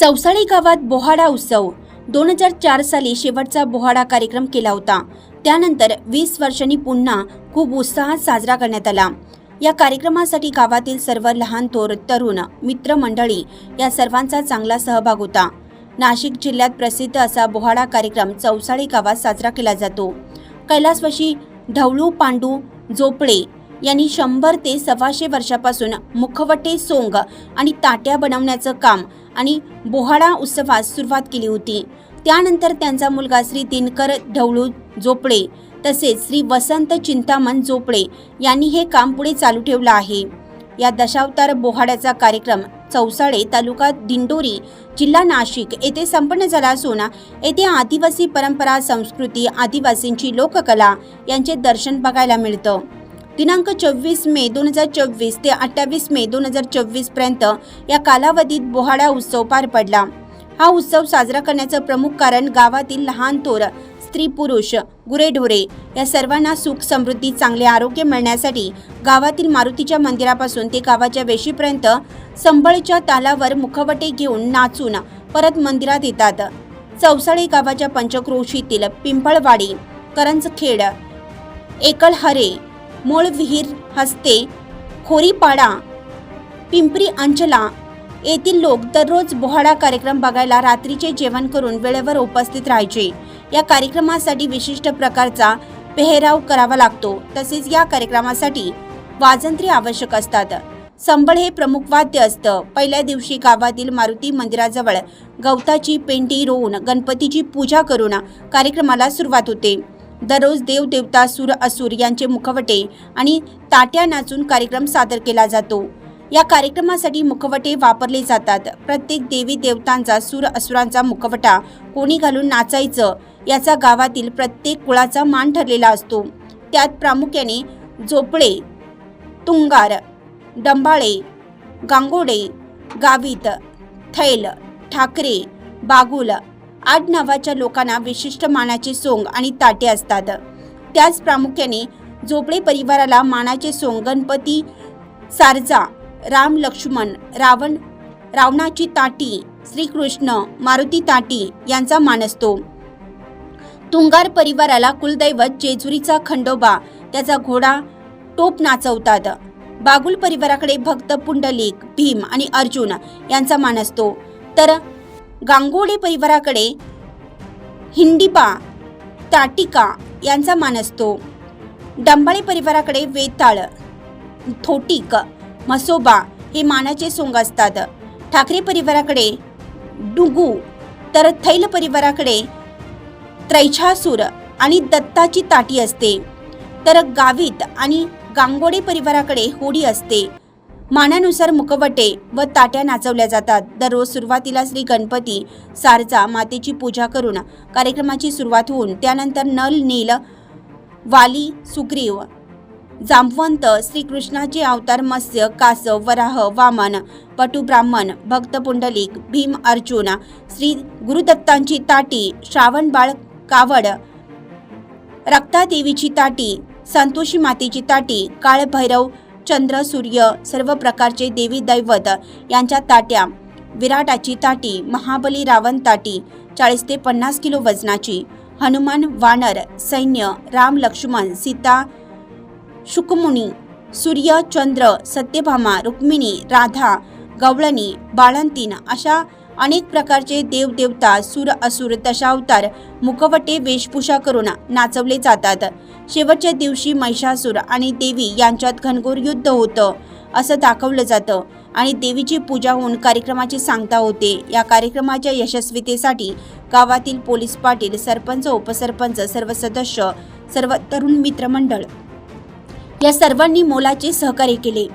चौसाळी गावात बोहाडा उत्सव. दोन हजार चार साली शेवटचा बोहाडा कार्यक्रम केला होता. त्यानंतर वीस वर्षांनी पुन्हा खूप उत्साहात साजरा करण्यात आला. या कार्यक्रमासाठी गावातील सर्व लहान थोर तरुण मित्रमंडळी या सर्वांचा चांगला सहभाग होता. नाशिक जिल्ह्यात प्रसिद्ध असा बोहाडा कार्यक्रम चौसाळी गावात साजरा केला जातो. कैलासवाशी ढवळू पांडू झोपडे यांनी शंभर ते सव्वाशे वर्षापासून मुखवटे सोंग आणि ताट्या बनवण्याचं काम आणि बोहाडा उत्सवास सुरुवात केली होती. त्यानंतर त्यांचा मुलगा श्री दिनकर ढवळू झोपडे तसेच श्री वसंत चिंतामण झोपडे यांनी हे काम पुढे चालू ठेवलं आहे. या दशावतार बोहाड्याचा कार्यक्रम चौसाळे तालुका दिंडोरी जिल्हा नाशिक येथे संपन्न झाला असून येथे आदिवासी परंपरा संस्कृती आदिवासींची लोककला यांचे दर्शन बघायला मिळतं. दिनांक चोवीस मे दोन हजार चोवीस ते अठ्ठावीस मे दोन हजार चोवीसपर्यंत या कालावधीत बोहाडा उत्सव पार पडला. हा उत्सव साजरा करण्याचं प्रमुख कारण गावातील लहान थोर स्त्री पुरुष गुरेढोरे या सर्वांना सुख समृद्धी चांगले आरोग्य मिळण्यासाठी गावातील मारुतीच्या मंदिरापासून ते गावाच्या वेशीपर्यंत संबळच्या तालावर मुखवटे घेऊन नाचून परत मंदिरात येतात. चौसाळे गावाच्या पंचक्रोशीतील पिंपळवाडी करंजखेड एकलहरे मूळविहीर हस्ते खोरीपाडा पिंपरी अंचला येथील लोक दररोज बोहाडा कार्यक्रम बघायला रात्रीचे जेवण करून वेळेवर उपस्थित राहायचे. या कार्यक्रमासाठी विशिष्ट प्रकारचा पेहराव करावा लागतो. तसेच या कार्यक्रमासाठी वाजंत्री आवश्यक असतात. संबळ हे प्रमुख वाद्य असतं. पहिल्या दिवशी गावातील मारुती मंदिराजवळ गवताची पेंटी रोवून गणपतीची पूजा करून कार्यक्रमाला सुरुवात होते. दररोज देवदेवता सूर सुर असुर यांचे मुखवटे आणि ताट्या नाचून कार्यक्रम सादर केला जातो. या कार्यक्रमासाठी मुखवटे वापरले जातात. प्रत्येक देवी देवतांचा सुर असुरांचा मुखवटा कोणी घालून नाचायचं याचा गावातील प्रत्येक कुळाचा मान ठरलेला असतो. त्यात प्रामुख्याने झोपळे तुंगार डंबाळे गांगोडे गावित थैल ठाकरे बागुल आठ नावाच्या लोकांना विशिष्ट मानाचे सोंग आणि ताटे असतात. त्याच प्रामुख्याने झोपडे परिवाराला मानाचे सोंग गणपती सारजा राम लक्ष्मण रावण रावणाची ताटी श्रीकृष्ण मारुती ताटी यांचा मान असतो. तुंगार परिवाराला कुलदैवत जेजुरीचा खंडोबा त्याचा घोडा टोप नाचवतात. बागुल परिवाराकडे भक्त पुंडलिक भीम आणि अर्जुन यांचा मान असतो. तर गांगोडे परिवाराकडे हिंडिबा ताटिका यांचा मान असतो. डंबाळे परिवाराकडे वेताळ थोटिक मसोबा हे मानाचे सोंग असतात. ठाकरे परिवाराकडे डुगू तर थैल परिवाराकडे त्रैछासूर आणि दत्ताची ताटी असते. तर गावित आणि गांगोडे परिवाराकडे होडी असते. मानानुसार मुखवटे व ताट्या नाचवल्या जातात. दररोज सुरुवातीला श्री गणपती सारचा मातेची पूजा करून कार्यक्रमाची सुरुवात होऊन त्यानंतर नल नील वाली सुग्रीव जांबवंत श्रीकृष्णाचे अवतार मत्स्य कासव वराह वामन पटू ब्राह्मण भक्त पुंडलिक भीम अर्जुन श्री गुरुदत्तांची ताटी श्रावणबाळ कावड रक्तादेवीची ताटी संतोषी मातेची ताटी काळभैरव चंद्र सूर्य सर्व प्रकारचे देवी दैवत यांच्या ताट्या विराटाची ताटी महाबली रावण ताटी चाळीस ते पन्नास किलो वजनाची हनुमान वानर सैन्य राम लक्ष्मण सीता शुकमुनी सूर्य चंद्र सत्यभामा रुक्मिणी राधा गवळणी बाळंतीन अशा अनेक प्रकारचे देवदेवता सुर असुर दशावतार मुखवटे वेशभूषा करून नाचवले जातात. शेवटच्या दिवशी महिषासूर आणि देवी यांच्यात घनघोर युद्ध होतं असं दाखवलं जातं. आणि देवीची पूजा होऊन कार्यक्रमाची सांगता होते. या कार्यक्रमाच्या यशस्वीतेसाठी गावातील पोलीस पाटील सरपंच उपसरपंच सर्व सदस्य सर्व तरुण मित्रमंडळ या सर्वांनी मोलाचे सहकार्य केले.